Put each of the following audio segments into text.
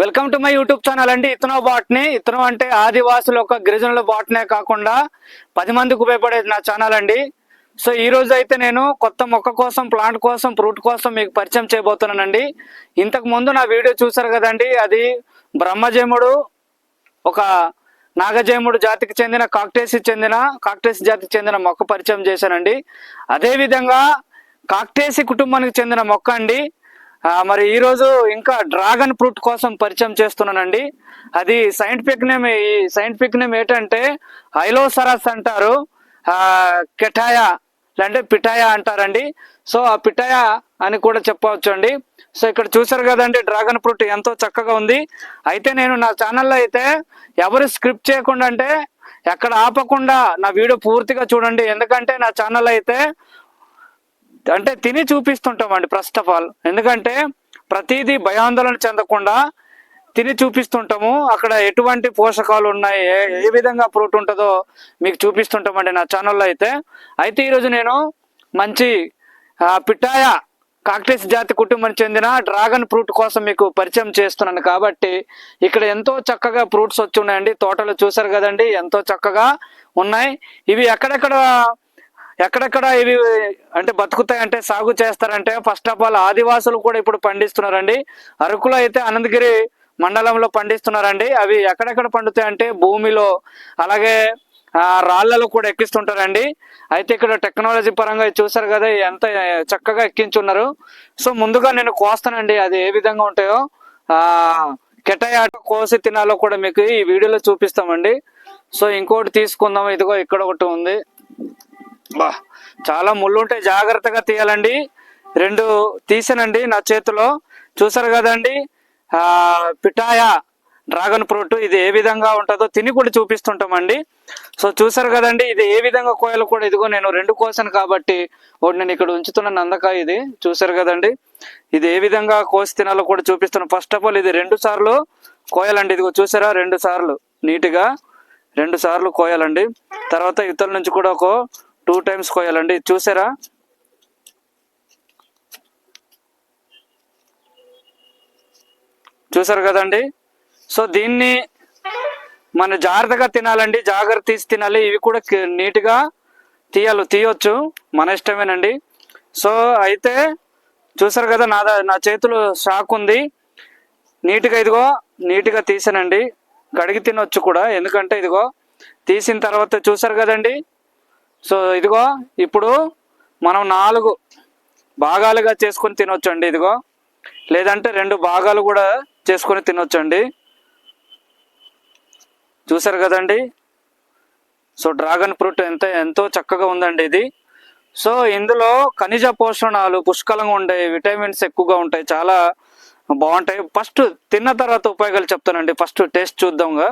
Welcome to my YouTube channel అండి. ఇతనో బాట్ని. ఇతను అంటే ఆదివాసుల ఒక గిరిజనుల బాట్నే కాకుండా పది మందికి ఉపయోగపడేది నా ఛానల్ అండి. సో ఈ రోజు అయితే నేను కొత్త మొక్క కోసం ప్లాంట్ కోసం ఫ్రూట్ కోసం మీకు పరిచయం చేయబోతున్నానండి. ఇంతకు ముందు నా వీడియో చూసారు కదండి. అది బ్రహ్మజేముడు ఒక నాగజయముడు జాతికి చెందిన కాక్టేసి చెందిన కాక్టేసి జాతికి చెందిన మొక్క పరిచయం చేశానండి. అదేవిధంగా కాక్టేసి కుటుంబానికి చెందిన మొక్క అండి. మరి ఈరోజు ఇంకా డ్రాగన్ ఫ్రూట్ కోసం పరిచయం చేస్తున్నానండి. అది సైంటిఫిక్ నేమ్ ఈ సైంటిఫిక్ నేమ్ ఏంటంటే ఐలోసరస్ అంటారు. కెటాయా అంటే పిటాయా అంటారండి. సో ఆ పిటాయా అని కూడా చెప్పవచ్చు అండి సో ఇక్కడ చూసారు కదండి డ్రాగన్ ఫ్రూట్ ఎంతో చక్కగా ఉంది. అయితే నేను నా ఛానల్లో అయితే ఎవరు స్క్రిప్ట్ చేయకుండా అంటే ఎక్కడ ఆపకుండా నా వీడియో పూర్తిగా చూడండి. ఎందుకంటే నా ఛానల్ అయితే అంటే తిని చూపిస్తుంటాం అండి ఫస్ట్ ఆఫ్ ఆల్ ఎందుకంటే ప్రతిదీ భయాందోళన చెందకుండా తిని చూపిస్తుంటాము. అక్కడ ఎటువంటి పోషకాలు ఉన్నాయి ఏ ఏ విధంగా ఫ్రూట్ ఉంటుందో మీకు చూపిస్తుంటామండి నా ఛానల్లో అయితే. అయితే ఈరోజు నేను మంచి పిఠాయ కాక్టేస్ జాతి కుటుంబానికి చెందిన డ్రాగన్ ఫ్రూట్ కోసం మీకు పరిచయం చేస్తున్నాను. కాబట్టి ఇక్కడ ఎంతో చక్కగా ఫ్రూట్స్ వచ్చి ఉన్నాయండి. తోటలు చూసారు కదండి ఎంతో చక్కగా ఉన్నాయి. ఇవి ఎక్కడెక్కడ ఎక్కడెక్కడ ఇవి అంటే బతుకుతాయి అంటే సాగు చేస్తారంటే ఫస్ట్ ఆఫ్ ఆల్ ఆదివాసులు కూడా ఇప్పుడు పండిస్తున్నారండి. అరకులో అయితే అనంతగిరి మండలంలో పండిస్తున్నారండి. అవి ఎక్కడెక్కడ పండుతాయి అంటే భూమిలో అలాగే ఆ రాళ్ళలో కూడా ఎక్కిస్తుంటారండి. అయితే ఇక్కడ టెక్నాలజీ పరంగా చూసారు కదా ఎంత చక్కగా ఎక్కించున్నారు. సో ముందుగా నేను కోస్తానండి అది ఏ విధంగా ఉంటాయో. ఆ కెటయాట కోసి తినాలో కూడా మీకు ఈ వీడియోలో చూపిస్తామండి. సో ఇంకోటి తీసుకుందాం ఇదిగో ఇక్కడ ఒకటి ఉంది. బా చాలా ముళ్ళు ఉంటాయి జాగ్రత్తగా తీయాలండి. రెండు తీసానండి నా చేతిలో. చూసారు కదండి? పిఠాయ డ్రాగన్ ఫ్రూట్ ఇది ఏ విధంగా ఉంటుందో తిని కూడా చూపిస్తుంటామండి. సో చూసారు కదండి? ఇది ఏ విధంగా కోయలు కూడా ఇదిగో నేను రెండు కోసాను కాబట్టి ఒకటి నేను ఇక్కడ ఉంచుతున్న నందకాయ ఇది. చూసారు కదండి? ఇది ఏ విధంగా కోసి తినాలో కూడా చూపిస్తున్నాను ఫస్ట్ ఆఫ్ ఆల్ ఇది రెండు సార్లు కోయాలండి. ఇదిగో చూసారా? రెండు సార్లు నీట్గా రెండు సార్లు కోయాలండి. తర్వాత ఇతరుల నుంచి కూడా ఒక టూ టైమ్స్ కోయాలండి. చూసారా? చూసారు కదండి? సో దీన్ని మన జాగ్రత్తగా తినాలండి. జాగ్రత్త తీసి తినాలి. ఇవి కూడా నీట్గా తీయాలి. తీయొచ్చు. మన ఇష్టమేనండి. సో అయితే చూసారు కదా నా నా చేతులు షాక్ ఉంది. నీట్గా ఇదిగో నీట్గా తీసానండి. కడిగి తినొచ్చు కూడా. ఎందుకంటే ఇదిగో తీసిన తర్వాత చూసారు కదండి? సో ఇదిగో ఇప్పుడు మనం నాలుగు భాగాలుగా చేసుకొని తినొచ్చండి ఇదిగో. లేదంటే రెండు భాగాలు కూడా చేసుకొని తినొచ్చండి. చూసారు కదండి? సో డ్రాగన్ ఫ్రూట్ ఎంత ఎంతో చక్కగా ఉందండి ఇది. సో ఇందులో ఖనిజ పోషణాలు పుష్కలంగా ఉంటాయి విటమిన్స్ ఎక్కువగా ఉంటాయి చాలా బాగుంటాయి. ఫస్ట్ తిన్న తర్వాత ఉపయోగాలు చెప్తానండి. ఫస్ట్ టేస్ట్ చూద్దాంగా.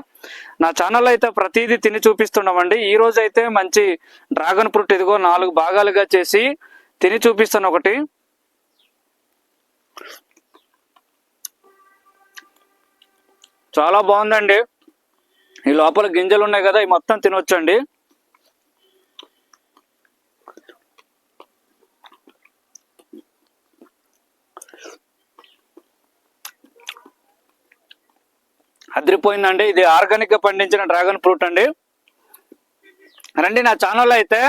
నా ఛానల్ అయితే ప్రతిదీ తిని చూపిస్తున్నామండి. ఈ రోజు అయితే మంచి డ్రాగన్ ఫ్రూట్ ఇదిగో నాలుగు భాగాలుగా చేసి తిని చూపిస్తాను ఒకటి. చాలా బాగుందండి. ఈ లోపల గింజలు ఉన్నాయి కదా ఈ మొత్తం తినొచ్చండి. అదిరిపోయిందండి. ఇది ఆర్గానిక్గా పండించిన డ్రాగన్ ఫ్రూట్ అండి. రండి నా ఛానల్ అయితే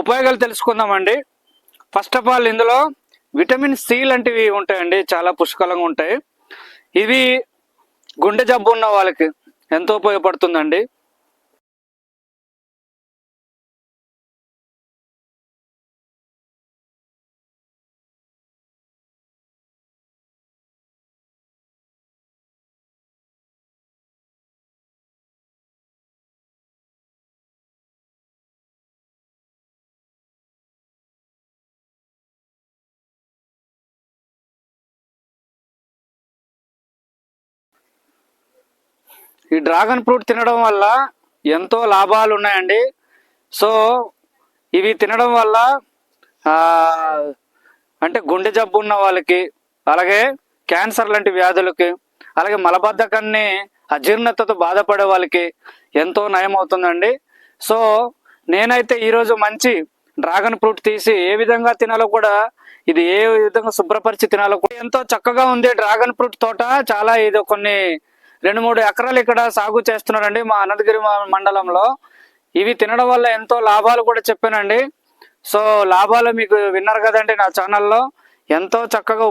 ఉపయోగాలు తెలుసుకుందామండి. ఫస్ట్ ఆఫ్ ఆల్ ఇందులో విటమిన్ సి లాంటివి ఉంటాయండి. చాలా పుష్కలంగా ఉంటాయి. ఇవి గుండె జబ్బు ఉన్న వాళ్ళకి ఎంతో ఉపయోగపడుతుందండి. ఈ డ్రాగన్ ఫ్రూట్ తినడం వల్ల ఎంతో లాభాలు ఉన్నాయండి. సో ఇవి తినడం వల్ల అంటే గుండె జబ్బు ఉన్న వాళ్ళకి అలాగే క్యాన్సర్ లాంటి వ్యాధులకి అలాగే మలబద్ధకాన్ని అజీర్ణతతో బాధపడే వాళ్ళకి ఎంతో నయం అవుతుందండి. సో నేనైతే ఈరోజు మంచి డ్రాగన్ ఫ్రూట్ తీసి ఏ విధంగా తినాలో కూడా ఇది ఏ విధంగా శుభ్రపరిచి తినాలో కూడా ఎంతో చక్కగా ఉంది డ్రాగన్ ఫ్రూట్ తోట. చాలా ఇది కొన్ని రెండు మూడు ఎకరాలు ఇక్కడ సాగు చేస్తున్నారండి మా అనంతగిరి మండలంలో. ఇవి తినడం వల్ల ఎంతో లాభాలు కూడా చెప్పానండి. సో లాభాలు మీకు విన్నారు కదండి నా ఛానల్లో ఎంతో చక్కగా